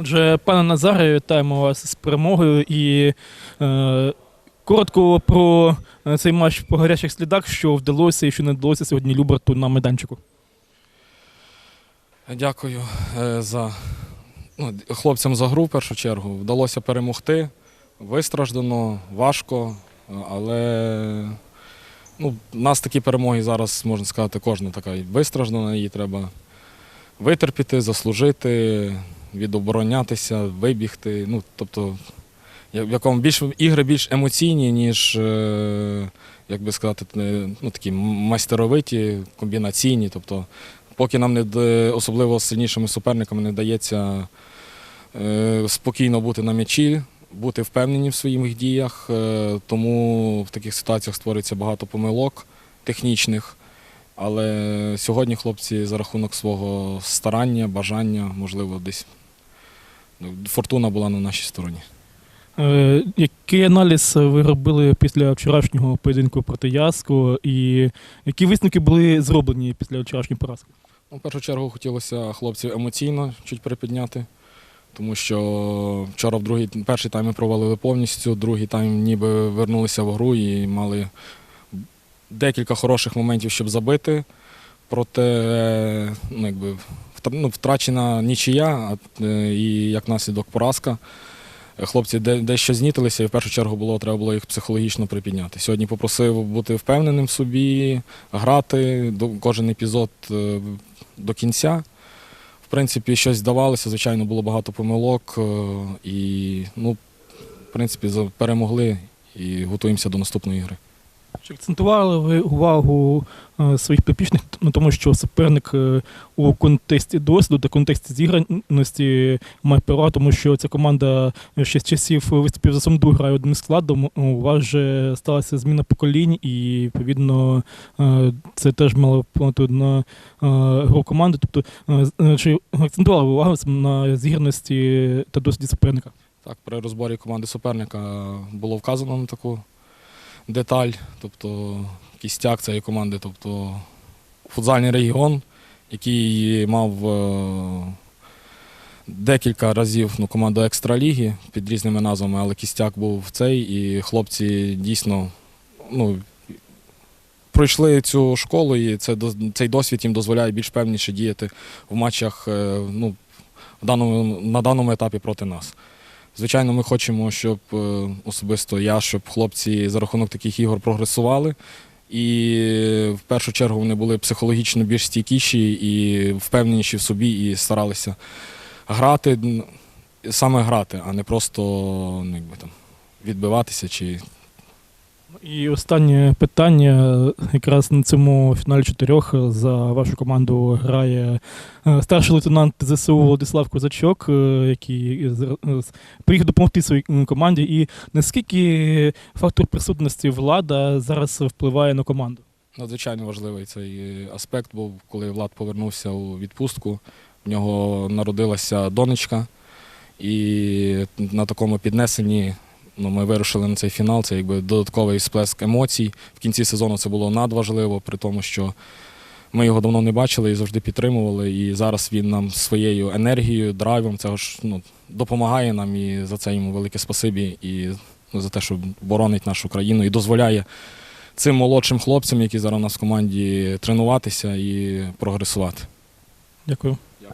Отже, пане Назаре, вітаємо вас з перемогою і е, коротко про е, цей матч по гарячих слідах, що вдалося і що не вдалося сьогодні Люберту на майданчику. Дякую е, за ну, хлопцям за гру в першу чергу. Вдалося перемогти. Вистраждано, важко, е, але ну, в нас такі перемоги зараз, можна сказати, кожна така вистраждана, її треба витерпіти, заслужити, відоборонятися, вибігти. Ну, тобто, в якому більш ігри більш емоційні, ніж, е, як би сказати, е, ну, такі майстеровиті, комбінаційні. Тобто, поки нам не особливо з сильнішими суперниками не вдається е, спокійно бути на м'ячі, бути впевнені в своїх діях. Тому в таких ситуаціях створюється багато помилок технічних. Але сьогодні хлопці за рахунок свого старання, бажання, можливо, десь фортуна була на нашій стороні. Е, який аналіз ви робили після вчорашнього поєдинку проти Яско, і які висновки були зроблені після вчорашньої поразки? Ну, в першу чергу хотілося хлопців емоційно чуть припідняти, тому що вчора в другий, перший тайм ми провалили повністю, другий тайм ніби вернулися в гру і мали декілька хороших моментів, щоб забити. Проте ну, якби, ну, втрачена нічия е, і як наслідок поразка. Хлопці дещо знітилися, і в першу чергу було, треба було їх психологічно припідняти. Сьогодні попросив бути впевненим в собі, грати кожен епізод е, до кінця. В принципі, щось здавалося, звичайно, було багато помилок. е, І, ну, в принципі, перемогли і готуємося до наступної гри. Чи акцентували ви увагу е, своїх підопічних на тому, що суперник е, у контексті досвіду та контексті зіграності має перевагу, тому що ця команда ще з часів виступів за Сумду грає одним складом. У вас же сталася зміна поколінь, і відповідно е, це теж мало вплинути на е, гру команди. Тобто, е, е, чи акцентували ви увагу на зіграності та досвіді суперника? Так, при розборі команди суперника було вказано на таку деталь. Тобто кістяк цієї команди, тобто футзальний регіон, який мав е, декілька разів ну, команду екстраліги під різними назвами, але кістяк був цей, і хлопці дійсно ну, пройшли цю школу, і це, цей досвід їм дозволяє більш певніше діяти в матчах е, ну, на даному етапі проти нас. Звичайно, ми хочемо, щоб е, особисто я, щоб хлопці за рахунок таких ігор прогресували. І в першу чергу вони були психологічно більш стійкіші і впевненіші в собі, і старалися грати, саме грати, а не просто ну, якби, там, відбиватися чи І останнє питання. Якраз на цьому фіналі чотирьох за вашу команду грає е, старший лейтенант ЗСУ Владислав Козачок, е, який приїхав допомогти своїй команді. І наскільки фактор присутності влада зараз впливає на команду? Надзвичайно важливий цей аспект був, коли Влад повернувся у відпустку. В нього народилася донечка, і на такому піднесенні ну, ми вирушили на цей фінал. Це якби додатковий сплеск емоцій. В кінці сезону це було надважливо, при тому, що ми його давно не бачили і завжди підтримували. І зараз він нам своєю енергією, драйвом цього ж ну, допомагає нам і за це йому велике спасибі. І ну, за те, що боронить нашу країну і дозволяє цим молодшим хлопцям, які зараз у нас в команді, тренуватися і прогресувати. Дякую.